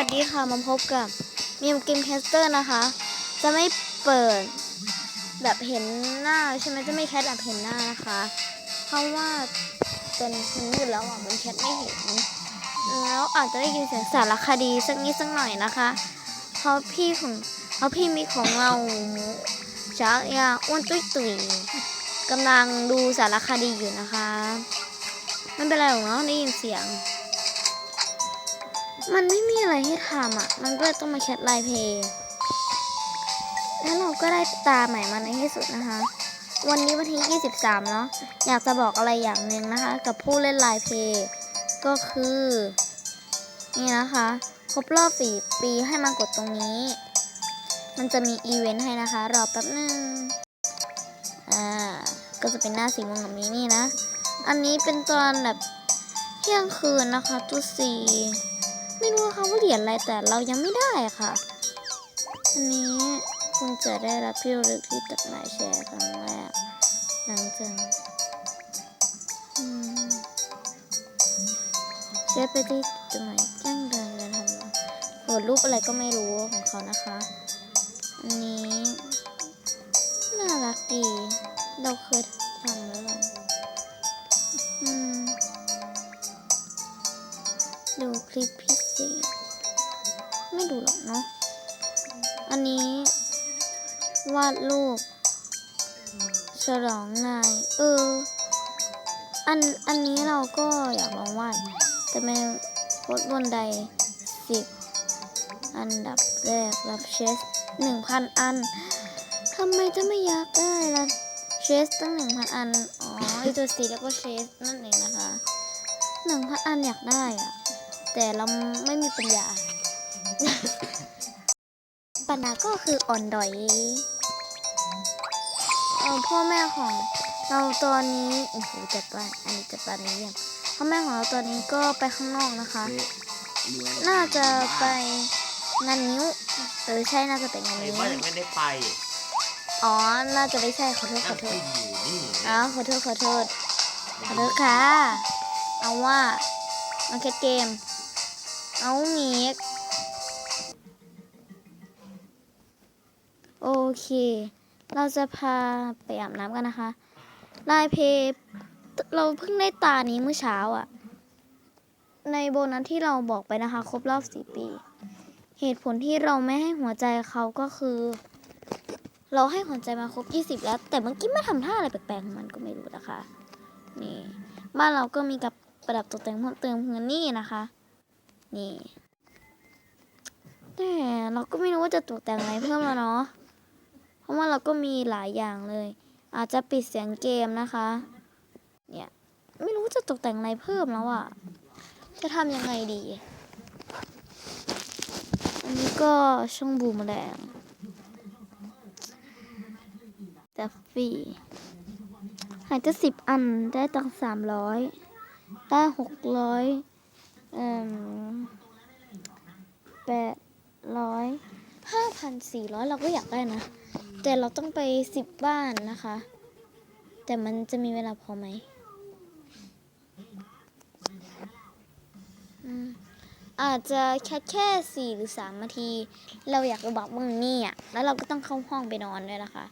วัสดีค่ะมาพบกับมิวเกมแคสเตอร์นะคะ จะไม่เปิดแบบเห็นหน้าใช่ไหมจะไม่แคสแบบเห็นหน้านะคะ เพราะว่าเป็นคนมืดแล้วอะมันแคสไม่เห็น แล้วอาจจะได้ยินเสียงสารคดีสักนิดสักหน่อยนะคะ เพราะพี่ของเพราะพี่มีของเราช้างยาอ้วนตุ้ยตุยกำลังดูสารคดีอยู่นะคะไม่เป็นไรหรอกเนาะได้ยินเสียง มันไม่มีอะไรให้ทำอะ มันก็เลยต้องมาแคทไลน์เพลย์แล้วเราก็ได้ตาใหม่มาในที่สุดนะคะ วันนี้วันที่ 23 เนาะ อยากจะบอกอะไรอย่างหนึ่งนะคะ กับผู้เล่นไลน์เพลย์ก็คือ นี่นะคะ ครบรอบสี่ปีให้มากดตรงนี้ มันจะมีอีเวนต์ให้นะคะ รอแป๊บนึง อ่า ก็จะเป็นหน้าสีม่วงแบบนี้นี่นะ อันนี้เป็นตอนแบบเที่ยงคืนนะคะตัวสี ไม่รู้นะคะว่าเหรียญอะไรแต่เรายังไม่ได้ค่ะ อันนี้คุณจะได้รับที่ระลึกที่ตัดหมายแชร์ครั้งแรกหลังจากอืมแชร์ไปที่จดหมายแจ้งเตือนการทำโหลดรูปอะไรก็ไม่รู้ของเขานะคะ อันนี้ น่ารักดี เราเคยทำแล้วหละอืมดูคลิป เนาะ อันนี้ วาดรูปฉลองนาย เออ อัน อันนี้เราก็อยากลองวาด แต่ไม่โพสบนใดสิบอันดับแรกรับเชสหนึ่งพันอัน ทำไมจะไม่อยากได้ล่ะ เชสตั้งหนึ่งพันอัน อ๋อไอตัวสีแล้วก็เชสนั่นเองนะคะหนึ่งพันอันอยากได้อะแต่เราไม่มีปัญญา ปัญหาก็คืออ่อนดอยเออพ่อแม่ของเราตอนนี้โอ้โหจัดบ้านอันนี้จัดบ้านนี้ยังพ่อแม่ของเราตอนนี้ก็ไปข้างนอกนะคะ น่าจะไปงานนิ้วเออใช่น่าจะเป็นงานไอ้นิ้วว่ายังไม่ได้ไปอ๋อ น่าจะไม่ใช่ขอโทษขนั่องโทกิษนอยู่นี่อ๋อขอโทษขอโทษขอโทษค่ะ เอาว่ามาแคทเกม เอาหมี โอเค เราจะพาไปอาบน้ำกันนะคะลายเพย์เราเพิ่งได้ตานี้เมื่อเช้าอะในโบนัสที่เราบอกไปนะคะ ครบรอบสี่ปี เหตุผลที่เราไม่ให้หัวใจเขาก็คือ เราให้หัวใจมาครบ20แล้ว แต่เมื่อกี้ไม่ทำท่าอะไรแปลกๆของมันก็ไม่รู้นะคะ นี่บ้านเราก็มีกับประดับตกแต่งเพิ่มเติมเงินนี่นะคะ นี่แต่เราก็ไม่รู้ว่าจะตกแต่งอะไรเพิ่มแล้วเนาะ ราะว่าเราก็มีหลายอย่างเลย อาจจะปิดเสียงเกมนะคะ เนี่ยไม่รู้จะตกแต่งอะไรเพิ่มแล้วอะจะทำยังไงดี อันนี้ก็ช่องบูมแรงแต่ฟรีหายจะสิบอันได้ตังสามร้อยได้หกร้อยเอ่มแปดร้อยห้าพันสี่ร้อยเราก็อยากได้นะ แต่เราต้องไปสิบบ้านนะคะ แต่มันจะมีเวลาพอไหมอาจจะแค่แค่สี่หรือสามนาที เราอยากจะบอกว่านี่อะ แล้วเราก็ต้องเข้าห้องไปนอนด้วยนะคะ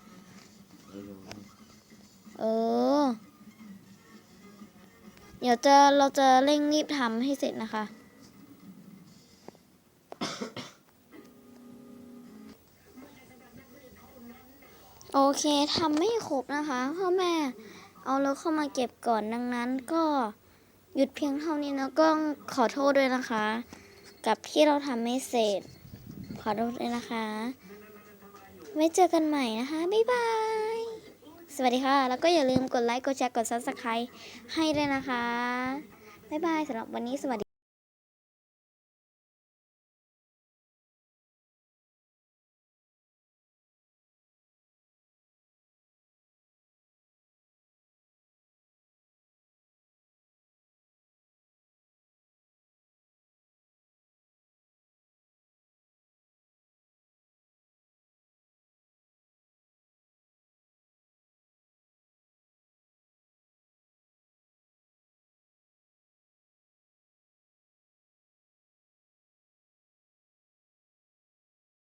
เออ เดี๋ยวจะเราจะเร่งรีบทำให้เสร็จนะคะ โอเคทำไม่ครบนะคะพ่อแม่เอารถเข้ามาเก็บก่อนดังนั้นก็หยุดเพียงเท่านี้นะก็ขอโทษด้วยนะคะ กับที่เราทำไม่เสร็จ ขอโทษด้วยนะคะ ไว้เจอกันใหม่นะคะ บ๊ายบาย สวัสดีค่ะ แล้วก็อย่าลืมกดไลค์ กดแชร์ กด subscribe ให้ด้วยนะคะ บ๊ายบายสำหรับวันนี้สวัสดี